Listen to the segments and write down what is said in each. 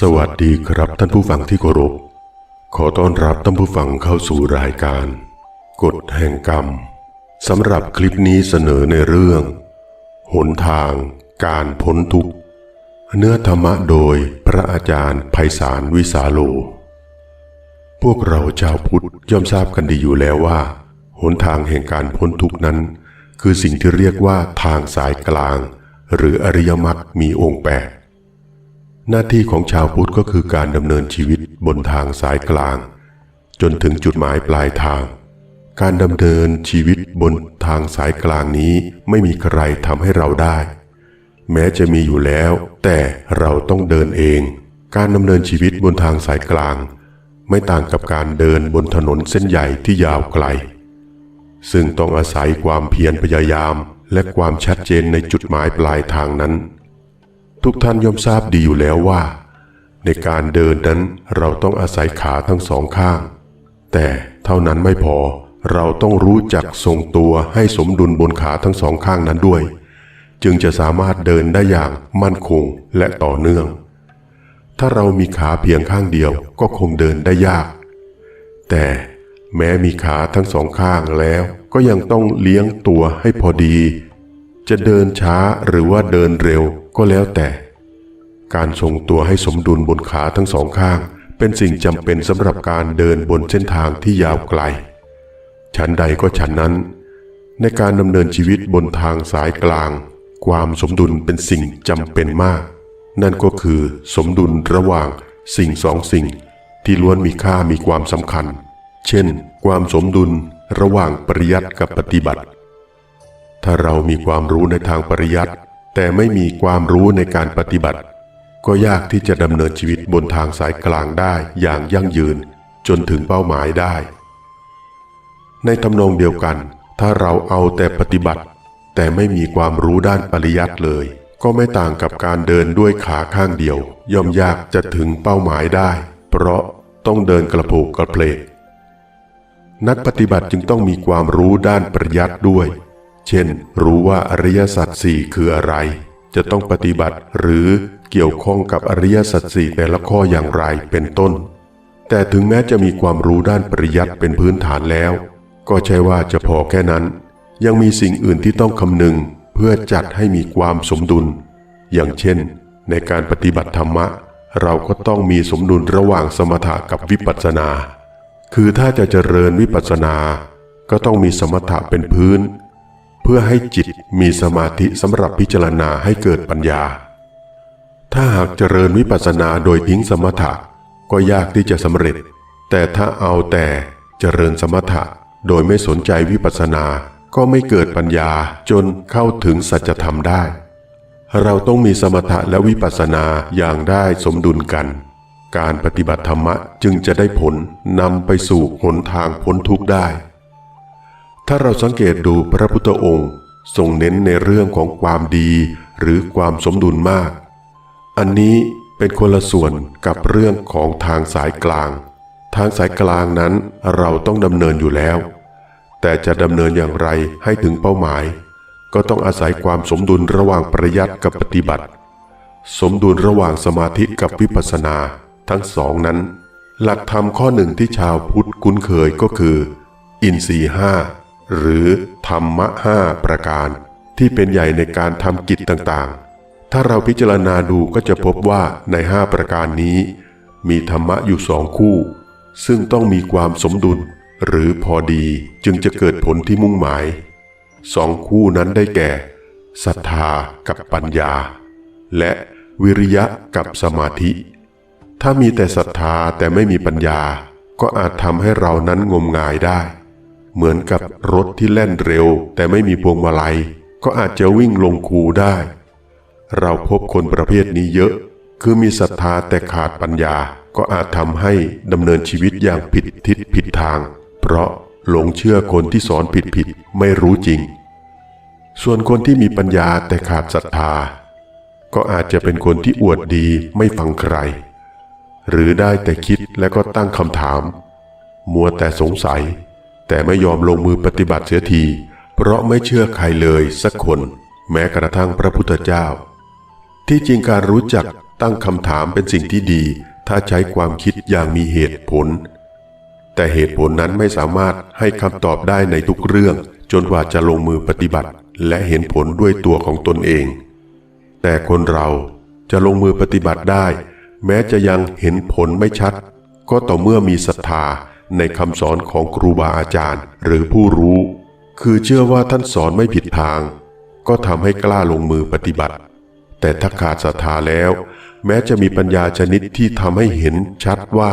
สวัสดีครับท่านผู้ฟังที่เคารพ ขอต้อนรับท่านผู้ฟังเข้าสู่รายการ กฎแห่งกรรมสำหรับคลิปนี้เสนอในเรื่อง หนทางการพ้นทุกข์ เนื้อธรรมะโดยพระอาจารย์ไพศาลวิสาโล พวกเราชาวพุทธย่อมทราบกันดีอยู่แล้วว่า หนทางแห่งการพ้นทุกข์นั้น คือสิ่งที่เรียกว่าทางสายกลาง หรืออริยมรรคมีองค์แปด หน้าที่ของชาวพุทธก็คือการดำเนินชีวิตบนทางสายกลาง จนถึงจุดหมายปลายทาง การดำเนินชีวิตบนทางสายกลางนี้ไม่มีใครทำให้เราได้ แม้จะมีอยู่แล้ว แต่เราต้องเดินเอง การดำเนินชีวิตบนทางสายกลาง ไม่ต่างกับการเดินบนถนนเส้นใหญ่ที่ยาวไกล ซึ่งต้องอาศัยความเพียรพยายามและความชัดเจนในจุดหมายปลายทางนั้น ทุกท่านย่อมทราบดีอยู่แล้วว่า ในการเดินนั้นเราต้องอาศัยขาทั้งสองข้าง แต่เท่านั้นไม่พอเราต้องรู้จักทรงตัวให้สมดุลบนขาทั้งสองข้างนั้นด้วย จึงจะสามารถเดินได้อย่างมั่นคงและต่อเนื่อง ถ้าเรามีขาเพียงข้างเดียวก็คงเดินได้ยาก แต่แม้มีขาทั้งสองข้างแล้ว ก็ยังต้องเลี้ยงตัวให้พอดี จะเดินช้าหรือว่าเดินเร็ว ก็แล้วแต่ การทรงตัวให้สมดุลบนขาทั้งสองข้าง เป็นสิ่งจำเป็นสำหรับการเดินบนเส้นทางที่ยาวไกลฉันใดก็ฉันนั้น ในการดำเนินชีวิตบนทางสายกลาง ความสมดุลเป็นสิ่งจำเป็นมาก นั่นก็คือสมดุลระหว่างสิ่งสองสิ่งที่ล้วนมีค่ามีความสำคัญ เช่น ความสมดุลระหว่างปริยัติกับปฏิบัติ ถ้าเรามีความรู้ในทางปริยัติ แต่ไม่มีความรู้ในการปฏิบัติ ก็ยากที่จะดำเนินชีวิตบนทางสายกลางได้อย่างยั่งยืนจนถึงเป้าหมายได้ ในทำนองเดียวกัน ถ้าเราเอาแต่ปฏิบัติ แต่ไม่มีความรู้ด้านปริยัติเลย ก็ไม่ต่างกับการเดินด้วยขาข้างเดียว ย่อมยากจะถึงเป้าหมายได้ เพราะต้องเดินกระโผกกระเพลกนักปฏิบัติจึงต้องมีความรู้ด้านปริยัติด้วย เช่น รู้ว่าอริยสัจสี่คืออะไร จะต้องปฏิบัติหรือเกี่ยวข้องกับอริยสัจสี่แต่ละข้ออย่างไรเป็นต้น แต่ถึงแม้จะมีความรู้ด้านปริยัติเป็นพื้นฐานแล้ว ก็ใช่ว่าจะพอแค่นั้น ยังมีสิ่งอื่นที่ต้องคำนึงเพื่อจัดให้มีความสมดุล อย่างเช่น ในการปฏิบัติธรรมะ เราก็ต้องมีสมดุลระหว่างสมถะกับวิปัสสนา คือถ้าจะเจริญวิปัสสนา ก็ต้องมีสมถะเป็นพื้น เพื่อให้จิตมีสมาธิสำหรับพิจารณาให้เกิดปัญญา ถ้าหากเจริญวิปัสสนาโดยทิ้งสมถะก็ยากที่จะสำเร็จ แต่ถ้าเอาแต่เจริญสมถะโดยไม่สนใจวิปัสสนาก็ไม่เกิดปัญญาจนเข้าถึงสัจธรรมได้ เราต้องมีสมถะและวิปัสสนาอย่างได้สมดุลกัน การปฏิบัติธรรมะจึงจะได้ผลนำไปสู่หนทางพ้นทุกข์ได้ ถ้าเราสังเกตดูพระพุทธองค์ทรงเน้นในเรื่องของความดีหรือความสมดุลมาก อันนี้เป็นคนละส่วนกับเรื่องของทางสายกลาง ทางสายกลางนั้นเราต้องดำเนินอยู่แล้ว แต่จะดำเนินอย่างไรให้ถึงเป้าหมาย ก็ต้องอาศัยความสมดุลระหว่างปริยัติกับปฏิบัติ สมดุลระหว่างสมาธิกับวิปัสสนาทั้งสองนั้น หลักธรรมข้อหนึ่งที่ชาวพุทธคุ้นเคยก็คือ อินทรีห้า หรือธรรมะห้าประการที่เป็นใหญ่ในการทำกิจต่างๆ ถ้าเราพิจารณาดูก็จะพบว่าในห้าประการนี้ มีธรรมะอยู่สองคู่ ซึ่งต้องมีความสมดุล หรือพอดีจึงจะเกิดผลที่มุ่งหมายสองคู่นั้นได้แก่ศรัทธากับปัญญา และวิริยะกับสมาธิ ถ้ามีแต่ศรัทธาแต่ไม่มีปัญญา ก็อาจทำให้เรานั้นงมงายได้ เหมือนกับรถที่แล่นเร็ว แต่ไม่มีพวงมาลัย ก็อาจจะวิ่งลงคูได้ เราพบคนประเภทนี้เยอะ คือมีศรัทธาแต่ขาดปัญญาก็อาจทำให้ดำเนินชีวิตอย่างผิดทิศผิดทาง เพราะหลงเชื่อคนที่สอนผิดผิดไม่รู้จริง ส่วนคนที่มีปัญญาแต่ขาดศรัทธา ก็อาจจะเป็นคนที่อวดดีไม่ฟังใคร หรือได้แต่คิดและก็ตั้งคำถาม มัวแต่สงสัย แต่ไม่ยอมลงมือปฏิบัติเสียที เพราะไม่เชื่อใครเลยสักคน แม้กระทั่งพระพุทธเจ้า ที่จริงการรู้จักตั้งคำถามเป็นสิ่งที่ดี ถ้าใช้ความคิดอย่างมีเหตุผล แต่เหตุผลนั้นไม่สามารถให้คำตอบได้ในทุกเรื่อง จนกว่าจะลงมือปฏิบัติ และเห็นผลด้วยตัวของตนเอง แต่คนเราจะลงมือปฏิบัติได้ แม้จะยังเห็นผลไม่ชัด ก็ต่อเมื่อมีศรัทธา ในคำสอนของครูบาอาจารย์หรือผู้รู้ คือเชื่อว่าท่านสอนไม่ผิดทาง ก็ทำให้กล้าลงมือปฏิบัติ แต่ถ้าขาดศรัทธาแล้ว แม้จะมีปัญญาชนิดที่ทำให้เห็นชัดว่า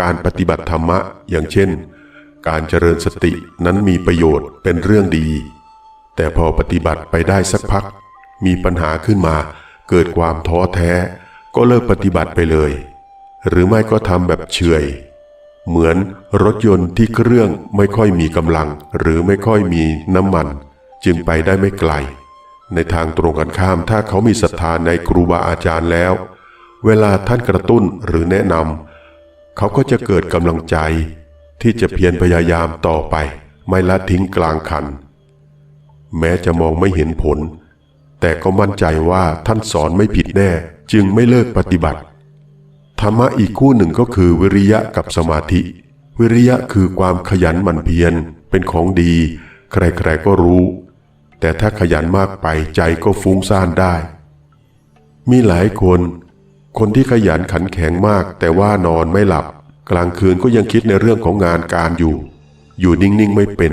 การปฏิบัติธรรมะอย่างเช่น การเจริญสตินั้นมีประโยชน์เป็นเรื่องดี แต่พอปฏิบัติไปได้สักพัก มีปัญหาขึ้นมา เกิดความท้อแท้ ก็เลิกปฏิบัติไปเลย หรือไม่ก็ทำแบบเฉย เหมือนรถยนต์ที่เครื่องไม่ค่อยมีกำลัง หรือไม่ค่อยมีน้ำมัน จึงไปได้ไม่ไกล ในทางตรงกันข้ามถ้าเขามีศรัทธาในครูบาอาจารย์แล้ว เวลาท่านกระตุ้นหรือแนะนำเขาก็จะเกิดกำลังใจ ที่จะเพียรพยายามต่อไป ไม่ละทิ้งกลางคัน แม้จะมองไม่เห็นผล แต่ก็มั่นใจว่าท่านสอนไม่ผิดแน่ จึงไม่เลิกปฏิบัติ ธรรมะอีกคู่หนึ่งก็คือวิริยะกับสมาธิ วิริยะคือความขยันหมั่นเพียรเป็นของดี ใครๆก็รู้ แต่ถ้าขยันมากไปใจก็ฟุ้งซ่านได้ มีหลายคน คนที่ขยันขันแข็งมาก แต่ว่านอนไม่หลับ กลางคืนก็ยังคิดในเรื่องของงานการอยู่ อยู่นิ่งๆไม่เป็น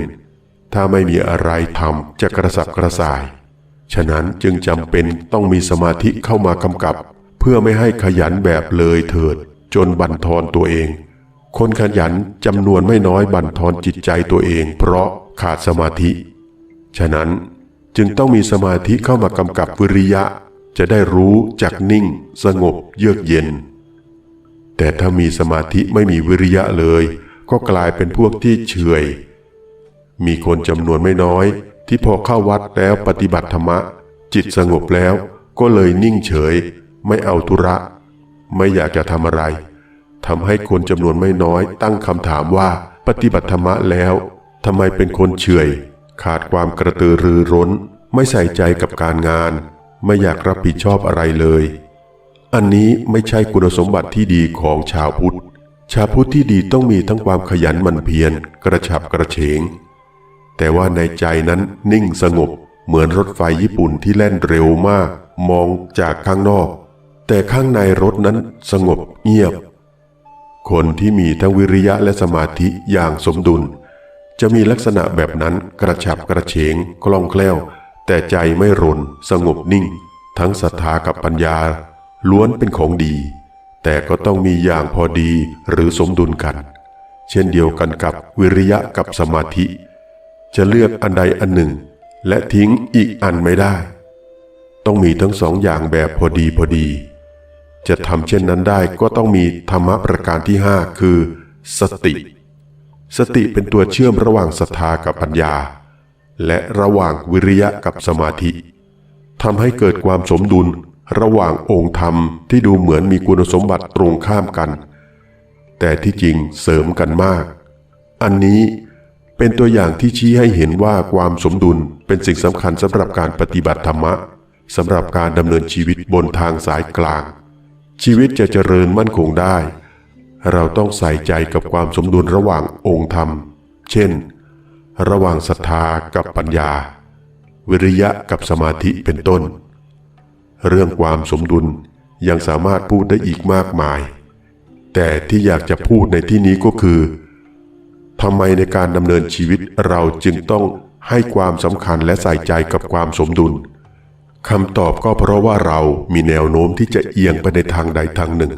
ถ้าไม่มีอะไรทำจะกระสับกระส่าย ฉะนั้นจึงจำเป็นต้องมีสมาธิเข้ามากำกับ เพื่อไม่ให้ขยันแบบเลยเถิด จนบั่นทอนตัวเอง คนขยันจำนวนไม่น้อยบั่นทอนจิตใจตัวเอง เพราะขาดสมาธิ ฉะนั้นจึงต้องมีสมาธิเข้ามากำกับวิริยะ จะได้รู้จักนิ่ง สงบเยือกเย็น แต่ถ้ามีสมาธิไม่มีวิริยะเลย ก็กลายเป็นพวกที่เฉยมีคนจำนวนไม่น้อย ที่พอเข้าวัดแล้วปฏิบัติธรรมะ จิตสงบแล้วก็เลยนิ่งเฉย ไม่เอาธุระ ไม่อยากจะทำอะไรทำให้คนจำนวนไม่น้อยตั้งคำถามว่าปฏิบัติธรรมะแล้วทำไมเป็นคนเฉยขาดความกระตือรือร้น ไม่ใส่ใจกับการงาน ไม่อยากรับผิดชอบอะไรเลย อันนี้ไม่ใช่คุณสมบัติที่ดีของชาวพุทธ ชาวพุทธที่ดีต้องมีทั้งความขยันหมั่นเพียรกระฉับกระเฉง แต่ว่าในใจนั้นนิ่งสงบเหมือนรถไฟญี่ปุ่นที่แล่นเร็วมาก มองจากข้างนอก แต่ข้างในรถนั้นสงบเงียบ คนที่มีทั้งวิริยะและสมาธิอย่างสมดุล จะมีลักษณะแบบนั้นกระฉับกระเฉงคล่องแคล่ว แต่ใจไม่รนสงบนิ่ง ทั้งศรัทธากับปัญญา ล้วนเป็นของดี แต่ก็ต้องมีอย่างพอดีหรือสมดุลกัน เช่นเดียวกันกับวิริยะกับสมาธิ จะเลือกอันใดอันหนึ่ง และทิ้งอีกอันไม่ได้ ต้องมีทั้งสองอย่างแบบพอดีพอดี จะทำเช่นนั้นได้ก็ต้องมีธรรมะประการที่ห้าคือ สติ สติเป็นตัวเชื่อมระหว่างศรัทธากับปัญญา และระหว่างวิริยะกับสมาธิทำให้เกิดความสมดุลระหว่างองค์ธรรมที่ดูเหมือนมีคุณสมบัติตรงข้ามกัน แต่ที่จริงเสริมกันมาก อันนี้เป็นตัวอย่างที่ชี้ให้เห็นว่าความสมดุลเป็นสิ่งสำคัญสำหรับการปฏิบัติธรรมะสำหรับการดำเนินชีวิตบนทางสายกลาง ชีวิตจะเจริญมั่นคงได้ เราต้องใส่ใจกับความสมดุลระหว่างองค์ธรรม เช่น ระหว่างศรัทธากับปัญญา วิริยะกับสมาธิเป็นต้น เรื่องความสมดุลยังสามารถพูดได้อีกมากมาย แต่ที่อยากจะพูดในที่นี้ก็คือทำไมในการดำเนินชีวิตเราจึงต้องให้ความสำคัญและใส่ใจกับความสมดุล คำตอบก็เพราะว่าเรามีแนวโน้มที่จะเอียงไปในทางใดทางหนึ่ง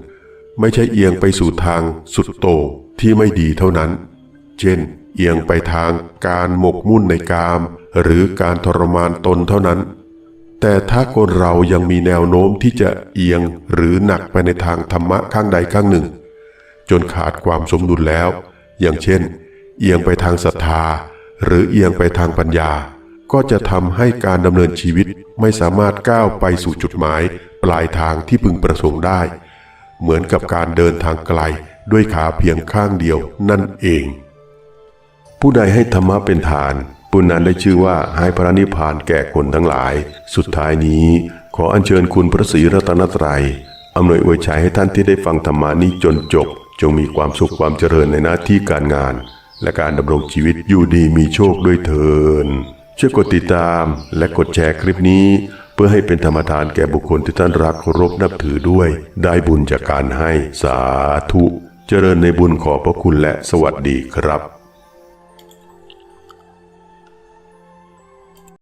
ไม่ใช่เอียงไปสู่ทางสุดโต่งที่ไม่ดีเท่านั้น เช่น เอียงไปทางการหมกมุ่นในกาม หรือการทรมานตนเท่านั้น แต่ถ้าคนเรายังมีแนวโน้มที่จะเอียงหรือหนักไปในทางธรรมะข้างใดข้างหนึ่ง จนขาดความสมดุลแล้ว อย่างเช่น เอียงไปทางศรัทธา หรือเอียงไปทางปัญญา ก็จะทำให้การดำเนินชีวิตไม่สามารถก้าวไปสู่จุดหมายปลายทางที่พึงประสงค์ได้ เหมือนกับการเดินทางไกลด้วยขาเพียงข้างเดียวนั่นเอง ผู้ใดให้ธรรมะเป็นทานผู้นั้นได้ชื่อว่าให้พระนิพพานแก่คนทั้งหลาย สุดท้ายนี้ขออัญเชิญคุณพระศรีรัตนตรัยอำนวยอวยชัยให้ท่านที่ได้ฟังธรรมานี้จนจบ จงมีความสุขความเจริญในหน้าที่การงาน และการดำรงชีวิตอยู่ดีมีโชคด้วยเถิน ช่วยกดติดตามและกดแชร์คลิปนี้ เพื่อให้เป็นธรรมทานแก่บุคคลที่ท่านรักเคารพนับถือด้วย ได้บุญจากการให้สาธุ เจริญในบุญขอบพระคุณและสวัสดีครับ